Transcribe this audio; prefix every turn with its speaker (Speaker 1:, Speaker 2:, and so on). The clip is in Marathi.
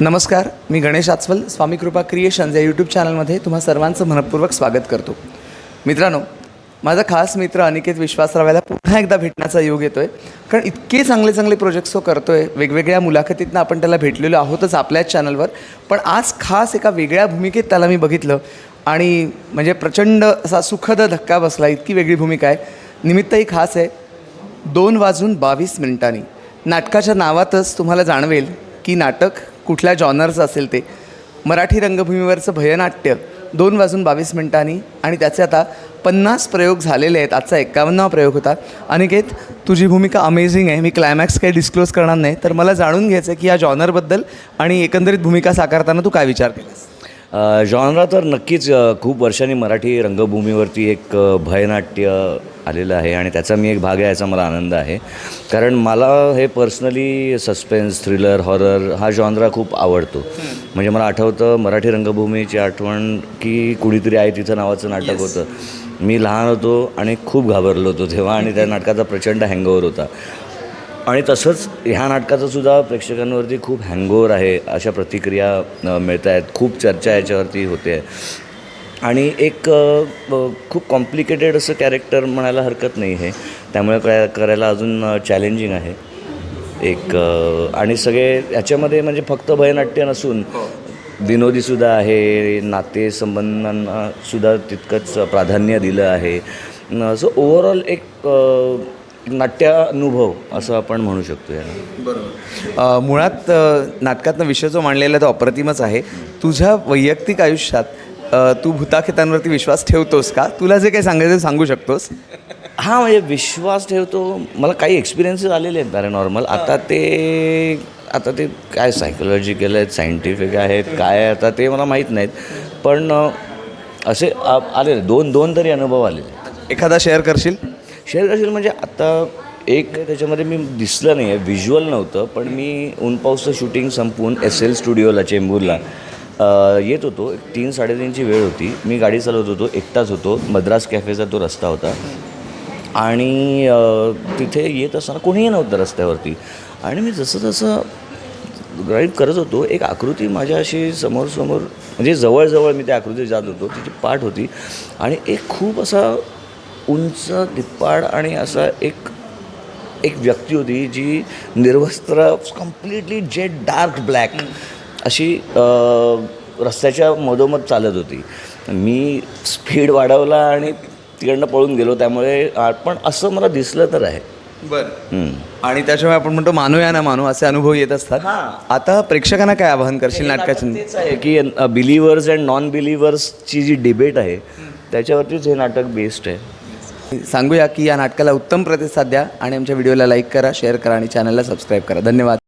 Speaker 1: नमस्कार मी गणेश आचवल स्वामी कृपा क्रिएशन्स या यूट्यूब चॅनलमध्ये तुम्हा सर्वांचं मनपूर्वक स्वागत करतो. मित्रांनो माझा खास मित्र अनिकेत विश्वासरावाला पुन्हा एकदा भेटण्याचा योग येतो आहे कारण इतके चांगले चांगले प्रोजेक्ट्स तो करतो आहे वेगवेगळ्या मुलाखतीतनं आपण त्याला भेटलेलो आहोतच आपल्याच चॅनलवर पण आज खास एका वेगळ्या भूमिकेत त्याला मी बघितलं आणि म्हणजे प्रचंड असा सुखद धक्का बसला इतकी वेगळी भूमिका आहे. निमित्तही खास आहे दोन वाजून बावीस मिनिटांनी. नाटकाच्या नावातच तुम्हाला जाणवेल की नाटक कुठल्या जॉनरचं असेल ते. मराठी रंगभूमीवरचं भयनाट्य दोन वाजून बावीस मिनिटांनी आणि त्याचे आता पन्नास प्रयोग झालेले आहेत आजचा एक्कावन्नावा प्रयोग होता. अनिकेत तुझी भूमिका अमेझिंग आहे मी क्लायमॅक्स काही डिस्क्लोज करणार नाही तर मला जाणून घ्यायचं आहे की या जॉनरबद्दल आणि एकंदरीत भूमिका साकारताना तू काय विचार केलास?
Speaker 2: जॉनरा तर नक्कीच खूप वर्षांनी मराठी रंगभूमीवरती एक भयनाट्य आलेलं आहे आणि त्याचा मी एक भाग आहे याचा मला आनंद आहे. कारण मला हे पर्सनली सस्पेन्स थ्रिलर हॉरर हा जॉनरा खूप आवडतो. म्हणजे मला आठवतं मराठी रंगभूमीची आठवण की कुणीतरी आहे तिथं नावाचं नाटक होतं. मी लहान होतो आणि खूप घाबरलो होतो तेव्हा आणि त्या नाटकाचा प्रचंड हँगओव्हर होता. आणि तसंच ह्या नाटकाचं सुद्धा प्रेक्षकांवरती खूप हँगओव्हर आहे अशा प्रतिक्रिया मिळत आहेत खूप चर्चा याच्यावरती होते. आणि एक खूप कॉम्प्लिकेटेड असं कॅरेक्टर म्हणायला हरकत नाही आहे त्यामुळे काय करायला अजून चॅलेंजिंग आहे. एक आणि सगळे याच्यामध्ये म्हणजे फक्त भयनाट्य नसून विनोदीसुद्धा आहे सुद्धा तितकंच प्राधान्य दिलं आहे. सो ओव्हरऑल एक नाट्यानुभव असं आपण म्हणू शकतो याला.
Speaker 1: अ, मुळात नाटकातनं विषय जो मांडलेला आहे तो अप्रतिमच आहे. तुझ्या वैयक्तिक आयुष्यात तू भूताखेतांवरती विश्वास ठेवतोस का? तुला जे काही सांगायचं ते सांगू शकतोस?
Speaker 2: हां म्हणजे विश्वास ठेवतो. मला काही एक्सपिरियन्सेस आलेले आहेत पॅरानॉर्मल आता ते आता ते काय सायकोलॉजिकल आहेत सायंटिफिक आहेत काय आहे आता ते मला माहीत नाहीत. पण असे आलेले दोन दोन तरी अनुभव आलेले
Speaker 1: एखादा शेअर करशील?
Speaker 2: शेअर करशील म्हणजे आता एक त्याच्यामध्ये मी दिसलं नाही आहे व्हिज्युअल नव्हतं पण मी ऊन पाऊसचं शूटिंग संपवून एस एल स्टुडिओला चेंबूरला येत होतो. एक तीन साडेतीनची वेळ होती. मी गाडी चालवत होतो एकटाच होतो. मद्रास कॅफेचा तो रस्ता होता. आणि तिथे येत असताना कोणीही नव्हतं रस्त्यावरती. आणि मी जसं जसं ड्राईव्ह करत होतो एक आकृती माझ्याशी समोर समोर म्हणजे जवळजवळ मी त्या आकृतीत जात होतो तिची पाठ होती. आणि एक खूप असा उंच धिप्पाड आणि असा एक एक व्यक्ती होती जी निर्वस्त्र कम्प्लिटली जेट डार्क ब्लॅक अशी रस्त्याच्या मधोमध चालत होती. मी स्पीड वाढवला आणि तिकडनं पळून गेलो. त्यामुळे पण असं मला दिसलं तर आहे.
Speaker 1: बरं. आणि त्याच्यामुळे आपण म्हणतो मानू या ना मानू असे अनुभव येत असतात. आता प्रेक्षकांना काय आवाहन करशील नाटकाचं?
Speaker 2: आहे की बिलिव्हर्स अँड नॉन बिलिव्हर्सची जी डिबेट आहे त्याच्यावरतीच हे नाटक बेस्ड आहे.
Speaker 1: सांगूया की या नाटकाला उत्तम प्रतिसाद द्या आणि आमच्या व्हिडिओला लाईक करा शेअर करा आणि चॅनलला सबस्क्राईब करा. धन्यवाद.